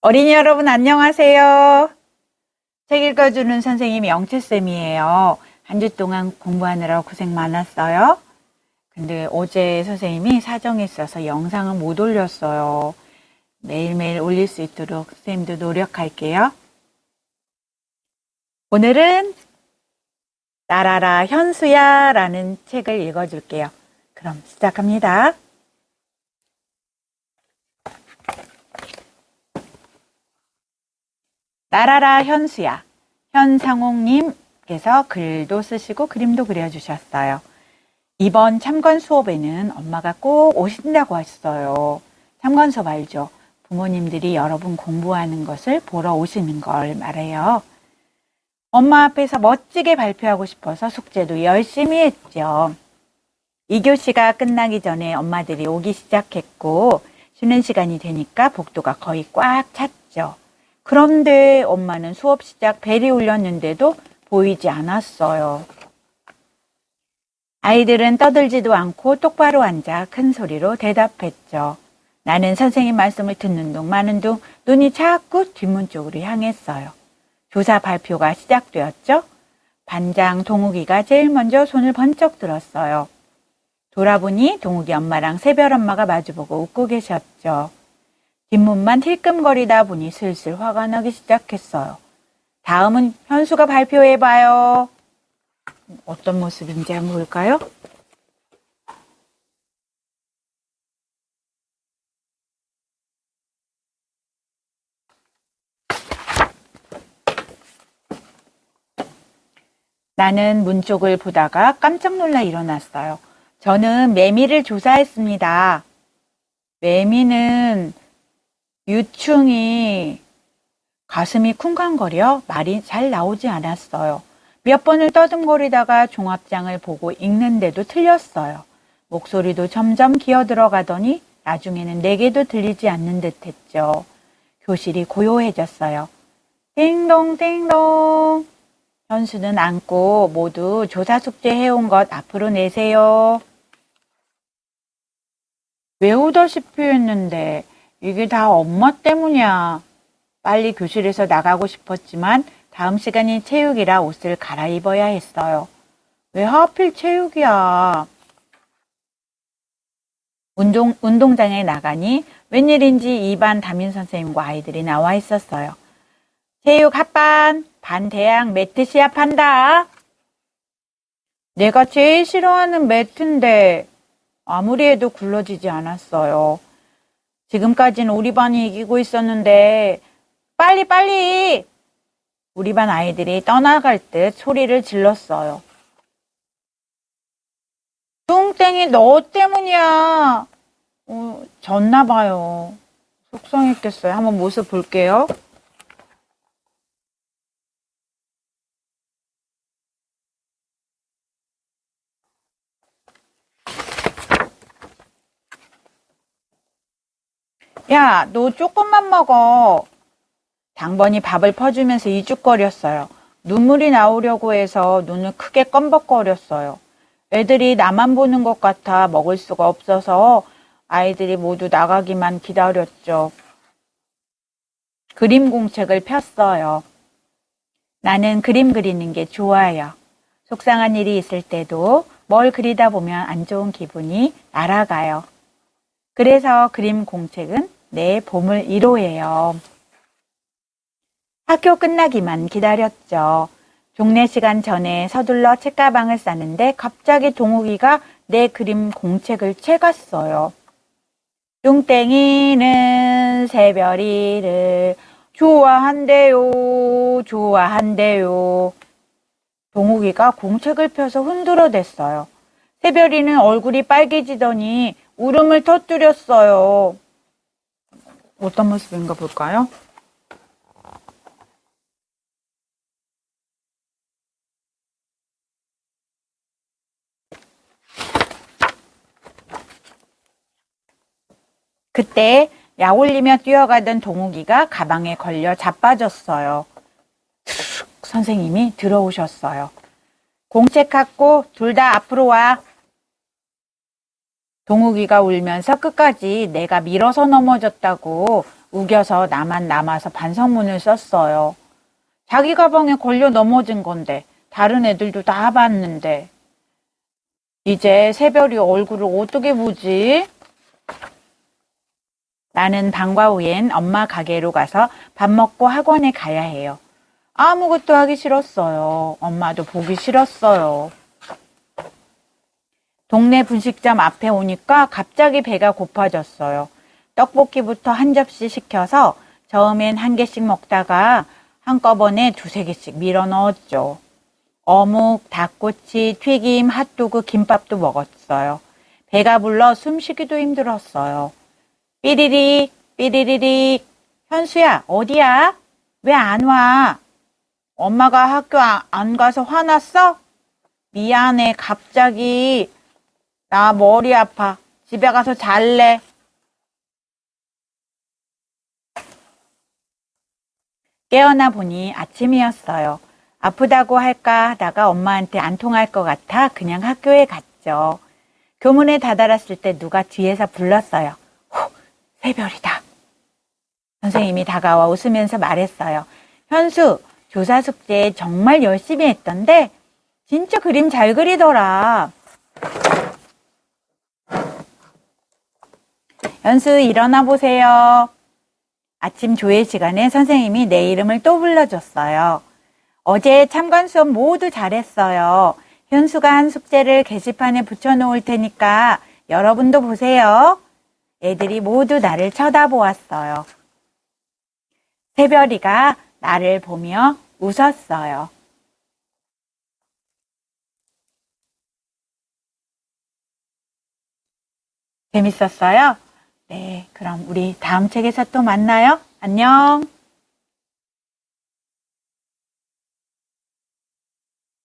어린이 여러분 안녕하세요. 책 읽어주는 선생님 영채쌤이에요. 한 주 동안 공부하느라 고생 많았어요. 근데 어제 선생님이 사정이 있어서 영상을 못 올렸어요. 매일매일 올릴 수 있도록 선생님도 노력할게요. 오늘은 나라라 현수야 라는 책을 읽어줄게요. 그럼 시작합니다. 나라라 현수야. 현상옥님께서 글도 쓰시고 그림도 그려주셨어요. 이번 참관 수업에는 엄마가 꼭 오신다고 했어요. 참관 수업 알죠? 부모님들이 여러분 공부하는 것을 보러 오시는 걸 말해요. 엄마 앞에서 멋지게 발표하고 싶어서 숙제도 열심히 했죠. 2교시가 끝나기 전에 엄마들이 오기 시작했고, 쉬는 시간이 되니까 복도가 거의 꽉 찼죠. 그런데 엄마는 수업 시작 벨이 울렸는데도 보이지 않았어요. 아이들은 떠들지도 않고 똑바로 앉아 큰 소리로 대답했죠. 나는 선생님 말씀을 듣는 둥 마는 둥 눈이 자꾸 뒷문 쪽으로 향했어요. 조사 발표가 시작되었죠? 반장 동욱이가 제일 먼저 손을 번쩍 들었어요. 돌아보니 동욱이 엄마랑 새별 엄마가 마주보고 웃고 계셨죠. 뒷문만 힐끔거리다 보니 슬슬 화가 나기 시작했어요. 다음은 현수가 발표해봐요. 어떤 모습인지 한번 볼까요? 나는 문 쪽을 보다가 깜짝 놀라 일어났어요. 저는 매미를 조사했습니다. 매미는 유충이 가슴이 쿵쾅거려 말이 잘 나오지 않았어요. 몇 번을 떠듬거리다가 종합장을 보고 읽는데도 틀렸어요. 목소리도 점점 기어 들어가더니 나중에는 내게도 들리지 않는 듯 했죠. 교실이 고요해졌어요. 띵동 띵동. 현수는 앉고 모두 조사 숙제 해온 것 앞으로 내세요. 외우다시피 했는데 이게 다 엄마 때문이야. 빨리 교실에서 나가고 싶었지만 다음 시간이 체육이라 옷을 갈아입어야 했어요. 왜 하필 체육이야? 운동, 운동장에 나가니 웬일인지 2반 담임 선생님과 아이들이 나와 있었어요. 체육 합반, 반대항 매트 시합한다. 내가 제일 싫어하는 매트인데 아무리 해도 굴러지지 않았어요. 지금까지는 우리 반이 이기고 있었는데 빨리 빨리 우리 반 아이들이 떠나갈 듯 소리를 질렀어요. 뚱땡이 너 때문이야. 어, 졌나 봐요. 속상했겠어요. 한번 모습 볼게요. 야, 너 조금만 먹어. 당번이 밥을 퍼주면서 이죽거렸어요. 눈물이 나오려고 해서 눈을 크게 껌벅거렸어요. 애들이 나만 보는 것 같아 먹을 수가 없어서 아이들이 모두 나가기만 기다렸죠. 그림 공책을 폈어요. 나는 그림 그리는 게 좋아요. 속상한 일이 있을 때도 뭘 그리다 보면 안 좋은 기분이 날아가요. 그래서 그림 공책은 내 봄을 1호예요. 학교 끝나기만 기다렸죠. 종례 시간 전에 서둘러 책가방을 싸는데 갑자기 동욱이가 내 그림 공책을 채갔어요. 뚱땡이는 새별이를 좋아한대요, 좋아한대요. 동욱이가 공책을 펴서 흔들어댔어요. 새별이는 얼굴이 빨개지더니 울음을 터뜨렸어요. 어떤 모습인가 볼까요? 그때 약 올리며 뛰어가던 동욱이가 가방에 걸려 자빠졌어요. 선생님이 들어오셨어요. 공책 갖고 둘 다 앞으로 와. 동욱이가 울면서 끝까지 내가 밀어서 넘어졌다고 우겨서 나만 남아서 반성문을 썼어요. 자기 가방에 걸려 넘어진 건데 다른 애들도 다 봤는데 이제 새별이 얼굴을 어떻게 보지? 나는 방과 후엔 엄마 가게로 가서 밥 먹고 학원에 가야 해요. 아무것도 하기 싫었어요. 엄마도 보기 싫었어요. 동네 분식점 앞에 오니까 갑자기 배가 고파졌어요. 떡볶이부터 한 접시 시켜서 처음엔 한 개씩 먹다가 한꺼번에 두세 개씩 밀어 넣었죠. 어묵, 닭꼬치, 튀김, 핫도그, 김밥도 먹었어요. 배가 불러 숨쉬기도 힘들었어요. 삐리릭, 삐리리릭. 현수야, 어디야? 왜 안 와? 엄마가 학교 아- 안 가서 화났어? 미안해, 갑자기. 나 머리 아파. 집에 가서 잘래. 깨어나 보니 아침이었어요. 아프다고 할까 하다가 엄마한테 안 통할 것 같아 그냥 학교에 갔죠. 교문에 다다랐을 때 누가 뒤에서 불렀어요. 후, 새별이다. 선생님이 다가와 웃으면서 말했어요. 현수, 조사 숙제 정말 열심히 했던데 진짜 그림 잘 그리더라. 현수 일어나 보세요. 아침 조회 시간에 선생님이 내 이름을 또 불러줬어요. 어제 참관 수업 모두 잘했어요. 현수가 한 숙제를 게시판에 붙여놓을 테니까 여러분도 보세요. 애들이 모두 나를 쳐다보았어요. 새별이가 나를 보며 웃었어요. 재밌었어요? 네, 그럼 우리 다음 책에서 또 만나요. 안녕.